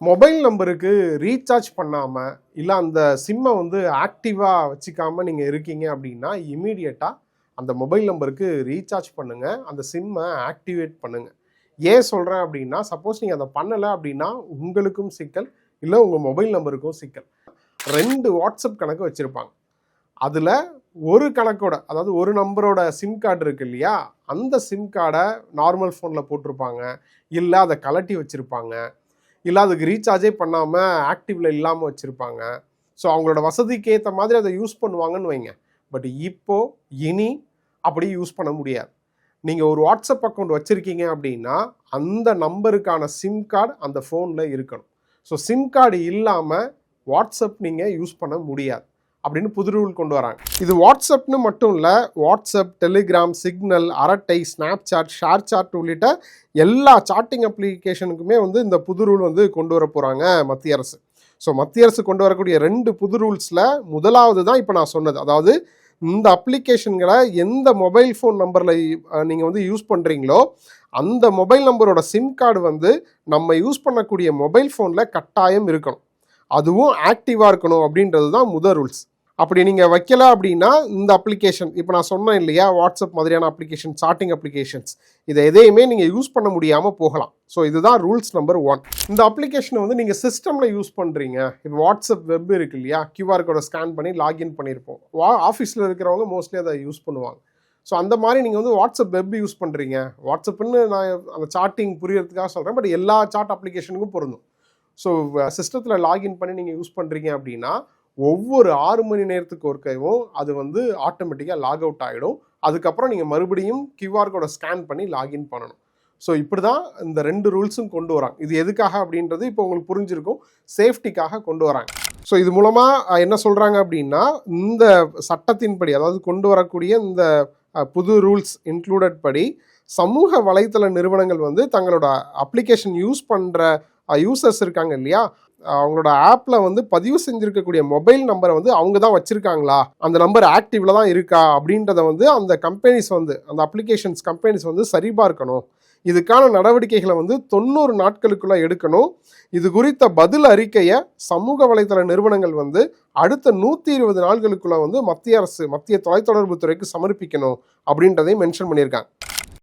Mobile நம்பருக்கு recharge பண்ணாமல் இல்லை அந்த சிம்மை வந்து ஆக்டிவாக வச்சுக்காமல் நீங்கள் இருக்கீங்க அப்படின்னா இமீடியட்டாக அந்த மொபைல் நம்பருக்கு ரீசார்ஜ் பண்ணுங்கள் அந்த சிம்மை ஆக்டிவேட் பண்ணுங்கள் ஏன் சொல்கிறேன் அப்படின்னா சப்போஸ் நீங்கள் அதை பண்ணலை அப்படின்னா உங்களுக்கும் சிக்கல் இல்லை உங்கள் மொபைல் நம்பருக்கும் சிக்கல். ரெண்டு வாட்ஸ்அப் கணக்கு வச்சுருப்பாங்க. அதில் ஒரு கணக்கோட அதாவது ஒரு நம்பரோட சிம் கார்டு இருக்கு இல்லையா? அந்த சிம் கார்டை நார்மல் ஃபோனில் போட்டிருப்பாங்க. இல்லை அதை கலட்டி வச்சுருப்பாங்க. இல்லை அதுக்கு ரீசார்ஜே பண்ணாமல் ஆக்டிவில் இல்லாமல் வச்சுருப்பாங்க. ஸோ அவங்களோட வசதிக்கு ஏற்ற மாதிரி அதை யூஸ் பண்ணுவாங்கன்னு வைங்க. பட் இப்போது இனி அப்படி யூஸ் பண்ண முடியாது. நீங்கள் ஒரு வாட்ஸ்அப் அக்கௌண்ட் வச்சுருக்கீங்க அப்படின்னா அந்த நம்பருக்கான சிம் கார்டு அந்த ஃபோனில் இருக்கணும். ஸோ சிம் கார்டு இல்லாமல் வாட்ஸ்அப் நீங்கள் யூஸ் பண்ண முடியாது. அப்படின்னு புது ரூல் கொண்டு வராங்க. இது வாட்ஸ்அப்னு மட்டும் இல்லை WhatsApp Telegram Signal Arattai Snapchat ShareChat உள்ளிட்ட எல்லா சாட்டிங் அப்ளிகேஷனுக்குமே வந்து இந்த புது ரூல் வந்து கொண்டு வர போகிறாங்க மத்திய அரசு. ஸோ மத்திய அரசு கொண்டு வரக்கூடிய ரெண்டு புது ரூல்ஸில் முதலாவது தான் இப்போ நான் சொன்னது. அதாவது இந்த அப்ளிகேஷன்களை எந்த மொபைல் ஃபோன் நம்பரில் நீங்கள் வந்து யூஸ் பண்ணுறீங்களோ அந்த மொபைல் நம்பரோட சிம் கார்டு வந்து நம்ம யூஸ் பண்ணக்கூடிய மொபைல் ஃபோனில் கட்டாயம் இருக்கணும். அதுவும் ஆக்டிவாக இருக்கணும் அப்படின்றது தான் முதல் ரூல்ஸ். அப்படி நீங்கள் வைக்கல அப்படின்னா இந்த அப்ளிகேஷன் இப்போ நான் சொன்னேன் இல்லையா வாட்ஸ்அப் மாதிரியான அப்ளிகேஷன் சாட்டிங் அப்ளிகேஷன்ஸ் இதை எதையுமே நீங்கள் யூஸ் பண்ண முடியாமல் போகலாம். ஸோ இதுதான் ரூல்ஸ் நம்பர் ஒன் இந்த அப்ளிகேஷனை வந்து நீங்கள் சிஸ்டமில் யூஸ் பண்ணுறீங்க இப்போ வாட்ஸ்அப் வெப் இருக்கு இல்லையா கியூஆர் கோடை ஸ்கேன் பண்ணி லாகின் பண்ணியிருப்போம் வா ஆஃபீஸில் இருக்கிறவங்க மோஸ்ட்லி அதை யூஸ் பண்ணுவாங்க. ஸோ அந்த மாதிரி நீங்கள் வந்து வாட்ஸ்அப் வெப் யூஸ் பண்ணுறீங்க வாட்ஸ்அப்னு நான் அந்த சாட்டிங் புரியறதுக்காக சொல்கிறேன் பட் எல்லா சாட் அப்ளிகேஷனுக்கும் பொருந்தும். ஸோ சிஸ்டத்தில் லாகின் பண்ணி நீங்கள் யூஸ் பண்ணுறீங்க அப்படின்னா ஒவ்வொரு ஆறு மணி நேரத்துக்கு ஒருக்கையும் அது வந்து ஆட்டோமேட்டிக்காக லாக் அவுட் ஆகிடும் அதுக்கப்புறம் நீங்கள் மறுபடியும் கியூஆர் கோடை ஸ்கேன் பண்ணி லாகின் பண்ணணும். ஸோ இப்படி தான் இந்த ரெண்டு ரூல்ஸும் கொண்டு வராங்க. இது எதுக்காக அப்படின்றது இப்போ உங்களுக்கு புரிஞ்சிருக்கும். சேஃப்டிக்காக கொண்டு வராங்க. ஸோ இது மூலமாக என்ன சொல்கிறாங்க அப்படின்னா இந்த சட்டத்தின்படி அதாவது கொண்டு வரக்கூடிய இந்த புது ரூல்ஸ் இன்க்ளூடட் படி சமூக வலைத்தள நிறுவனங்கள் வந்து தங்களோட அப்ளிகேஷன் யூஸ் பண்ணுற யூசர்ஸ் இருக்காங்க இல்லையா? அவங்களோட ஆப்பில் வந்து பதிவு செஞ்சுருக்கக்கூடிய மொபைல் நம்பரை வந்து அவங்க தான் வச்சுருக்காங்களா? அந்த நம்பர் ஆக்டிவில் தான் இருக்கா? அப்படின்றத வந்து அந்த கம்பெனிஸ் வந்து அந்த அப்ளிகேஷன்ஸ் கம்பெனிஸ் வந்து சரிபார்க்கணும் இதுக்கான நடவடிக்கைகளை வந்து தொண்ணூறு நாட்களுக்குள்ள எடுக்கணும். இது குறித்த பதில் அறிக்கையை சமூக வலைதள நிறுவனங்கள் வந்து அடுத்த நூற்றி இருபது நாட்களுக்குள்ள வந்து மத்திய அரசு மத்திய தொலைத்தொடர்பு துறைக்கு சமர்ப்பிக்கணும் அப்படின்றதையும் மென்ஷன் பண்ணியிருக்காங்க.